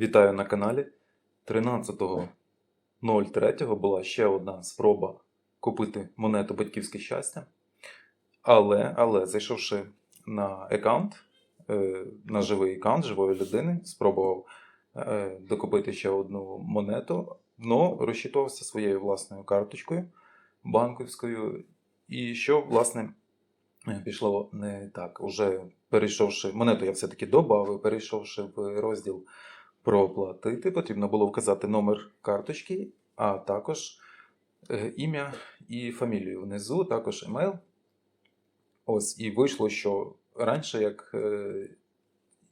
Вітаю на каналі. 13.03 була ще одна спроба купити монету Батьківське щастя. Але, але зайшовши на аккаунт, е, на живий аккаунт живої людини, спробував е, докупити ще одну монету, но розчитувався своєю власною карточкою банківською. І що, власне, е, пішло не так. Уже перейшовши, монету я все-таки додав, перейшовши в розділ проплатити, потрібно було вказати номер карточки, а також е, ім'я і фамілію внизу, також емейл. Ось, і вийшло, що раніше, як е,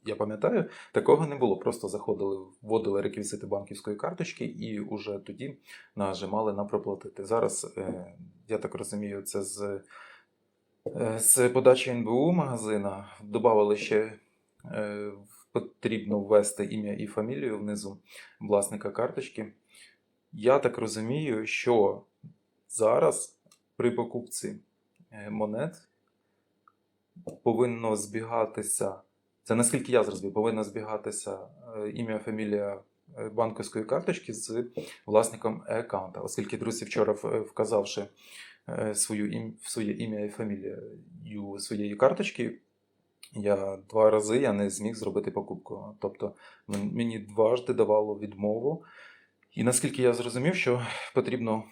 я пам'ятаю, такого не було. Просто заходили, вводили реквізити банківської карточки і вже тоді нажимали на проплатити. Зараз, е, я так розумію, це з, з подачі НБУ магазина додавали ще. е, Потрібно ввести ім'я і фамілію внизу власника карточки. Я так розумію, що зараз при покупці е, монет повинно збігатися. Це наскільки я зрозумів, повинно збігатися е, ім'я, фамілія е, банківської карточки з власником аккаунта. Оскільки друзі вчора вказавши свою своє ім'я і фамілію своєї карточки, я два рази я не зміг зробити покупку. Тобто мені дважди давало відмову. І наскільки я зрозумів, що потрібно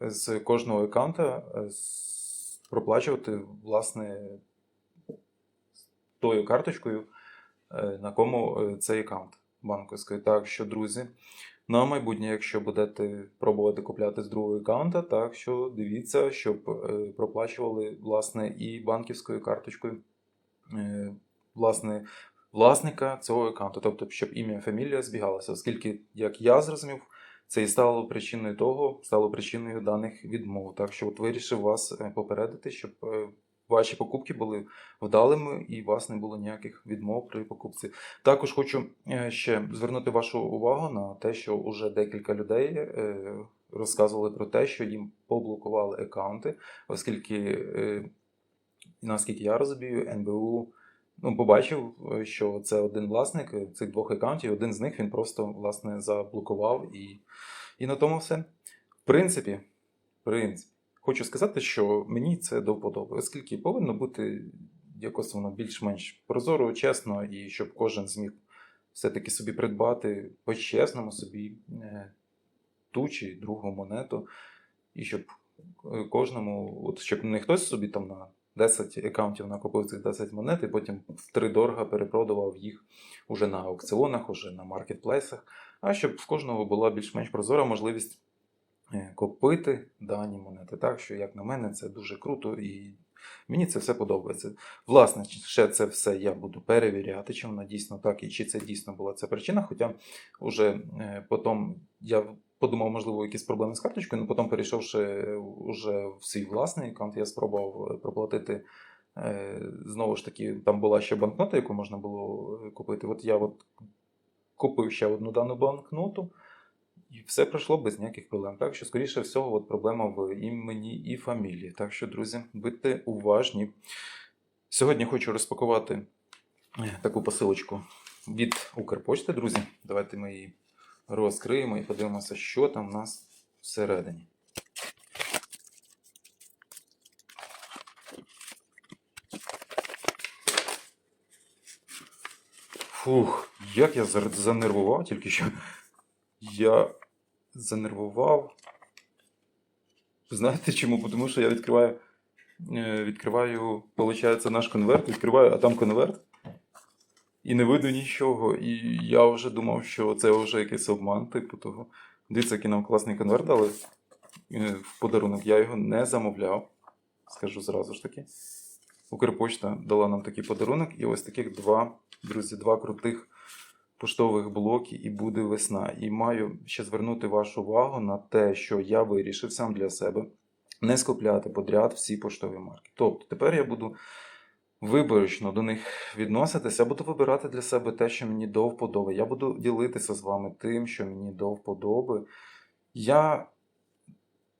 з кожного аккаунта е, проплачувати власне тою карточкою, е, на кому е, цей аккаунт банківський. Так що, друзі, на майбутнє, якщо будете пробувати купляти з другого аккаунта, так що дивіться, щоб проплачували власне і банківською карточкою власне, власника цього аккаунту, тобто, щоб ім'я фамілія збігалася, оскільки, як я зрозумів, це і стало причиною того, стало причиною даних відмов. Так що от вирішив вас е, попередити, щоб е, ваші покупки були вдалими і у вас не було ніяких відмов при покупці. Також хочу е, ще звернути вашу увагу на те, що вже декілька людей е, розказували про те, що їм поблокували аккаунти, оскільки, е, наскільки я розумію, НБУ ну, побачив, е, що це один власник е, цих двох аккаунтів, один з них він просто власне заблокував і, і на тому все. В принципі, в принципі, хочу сказати, що мені це до вподоби, оскільки повинно бути якось воно більш-менш прозоро, чесно, і щоб кожен зміг все-таки собі придбати по-чесному собі е, ту чи другу монету, і щоб кожному, от щоб не хтось собі там на 10 аккаунтів накопив цих 10 монет і потім втридорога перепродавав їх уже на аукціонах, уже на маркетплейсах, а щоб в кожного була більш-менш прозора можливість е, купити дані монети. Так що, як на мене, це дуже круто і мені це все подобається. Власне, ще це все я буду перевіряти, чи воно дійсно так, і чи це дійсно була ця причина. Хоча вже е, потім я подумав, можливо, якісь проблеми з карточкою, але потім, перейшовши вже в свій власний аккаунт, я спробував е, проплатити. е, Знову ж таки, там була ще банкнота, яку можна було е, купити. От я от купив ще одну дану банкноту, і все пройшло без ніяких проблем. Так що, скоріше всього, от проблема в імені і фамілії. Так що, друзі, будьте уважні. Сьогодні хочу розпакувати таку посилочку від Укрпочти, друзі. Давайте ми її розкриємо і подивимося, що там у нас всередині. Фух, як я занервував тільки що. Я занервував. Знаєте чому? Тому що я відкриваю, е, відкриваю, виходить, наш конверт, відкриваю, а там конверт. І не видно нічого. І я вже думав, що це вже якийсь обман, типу того. Дивіться, який нам класний конверт дали е, в подарунок. Я його не замовляв. Скажу зразу ж таки. Укрпочта дала нам такий подарунок, і ось таких два, друзі, два крутих поштових блоки, і буде весна. І маю ще звернути вашу увагу на те, що я вирішив сам для себе не скупляти подряд всі поштові марки. Тобто тепер я буду виборочно до них відноситися, я буду вибирати для себе те, що мені до вподоби. Я буду ділитися з вами тим, що мені до вподоби. Я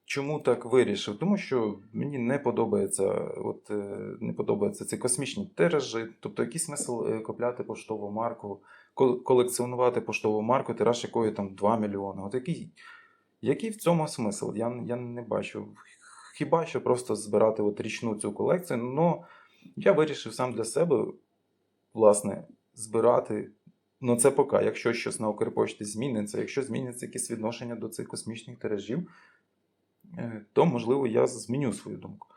чому так вирішив? Тому що мені не подобається, от, е, не подобаються ці космічні тиражі, тобто який смисл е, купляти поштову марку колекціонувати поштову марку, тираж якої там 2 мільйони. От який, який в цьому смисл? Я, я не бачу. Хіба що просто збирати от річну цю колекцію. Ну, я вирішив сам для себе, власне, збирати. Ну, це поки, якщо щось на Укрпошті зміниться, якщо зміняться якісь відношення до цих космічних тиражів, е, то, можливо, я зміню свою думку.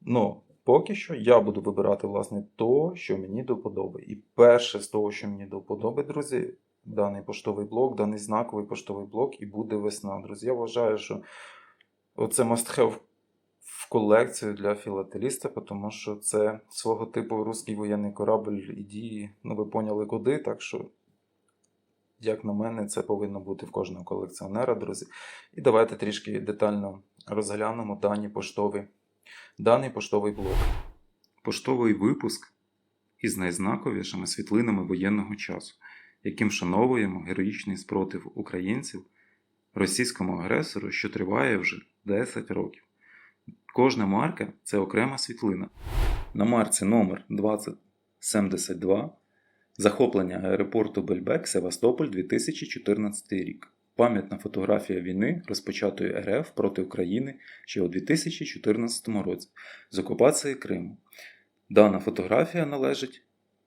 Ну, поки що я буду вибирати, власне, то, що мені до вподоби. І перше з того, що мені до вподоби, друзі, даний поштовий блок, даний знаковий поштовий блок, і буде весна. Друзі, я вважаю, що оце must have в колекцію для філателіста, тому що це свого типу русський воєнний корабль і дії, ну ви поняли куди, так що, як на мене, це повинно бути в кожного колекціонера, друзі. І давайте трішки детально розглянемо дані поштові, даний поштовий блок. Поштовий випуск із найзнаковішими світлинами воєнного часу, яким вшановуємо героїчний спротив українців російському агресору, що триває вже 10 років. Кожна марка це окрема світлина. На марці номер 2072 захоплення аеропорту Бельбек Севастополь 2014 рік. Пам'ятна фотографія війни, розпочатої РФ проти України ще у 2014 році з окупації Криму. Дана фотографія належить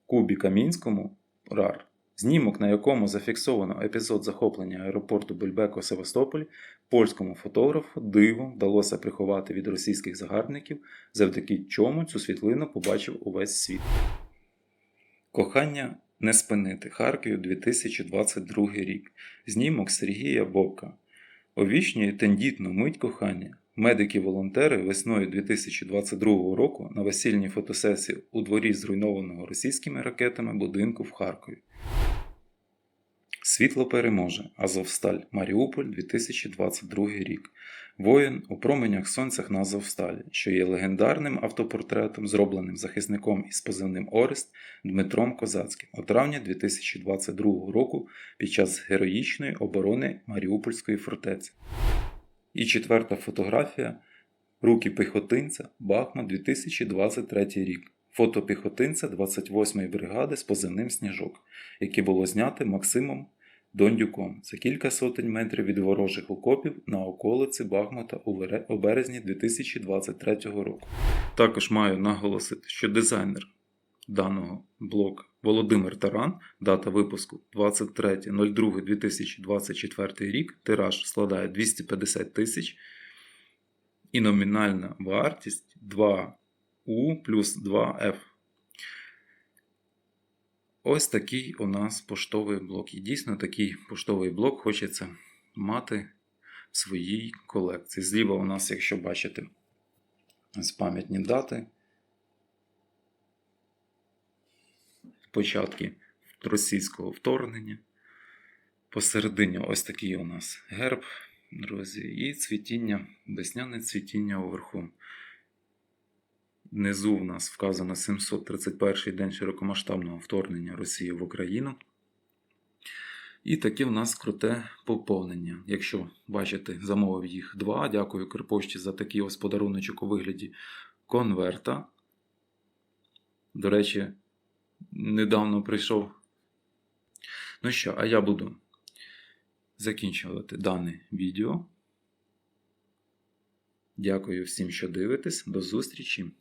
Кубі Камінському РАР, знімок, на якому зафіксовано епізод захоплення аеропорту Бельбеко Севастополь, польському фотографу дивом вдалося приховати від російських загарбників, завдяки чому цю світлину побачив увесь світ. Кохання не спинити. Харків 2022 рік. Знімок Сергія Бобка. Овічнює тендітну мить кохання. Медики-волонтери весною 2022 року на весільній фотосесії у дворі зруйнованого російськими ракетами будинку в Харкові. Світло переможе. Азовсталь. Маріуполь 2022 рік. Воїн у променях сонцях на Азовсталі, що є легендарним автопортретом, зробленим захисником із позивним Орест Дмитром Козацьким у травні 2022 року під час героїчної оборони Маріупольської фортеці. І четверта фотографія Руки піхотинця Бахмут 2023 рік. Фото піхотинця 28-ї бригади з позивним Сніжок, яке було знято Максимом Дондюком за кілька сотень метрів від ворожих окопів на околиці Бахмута у березні 2023 року. Також маю наголосити, що дизайнер даного блоку Володимир Таран, дата випуску 23.02.2024 рік, тираж складає 250 тисяч і номінальна вартість 2У плюс 2F. Ось такий у нас поштовий блок. І дійсно такий поштовий блок хочеться мати в своїй колекції. Зліва у нас, якщо бачите, ось пам'ятні дати. Початки російського вторгнення. Посередині ось такий у нас герб, друзі, і цвітіння, весняне цвітіння уверху. Внизу в нас вказано 731 день широкомасштабного вторгнення Росії в Україну. І таке в нас круте поповнення. Якщо бачите, замовив їх два. Дякую Кирпошті за такий ось подаруночок у вигляді конверта. До речі, недавно прийшов. Ну що, а я буду закінчувати дане відео. Дякую всім, що дивитесь. До зустрічі!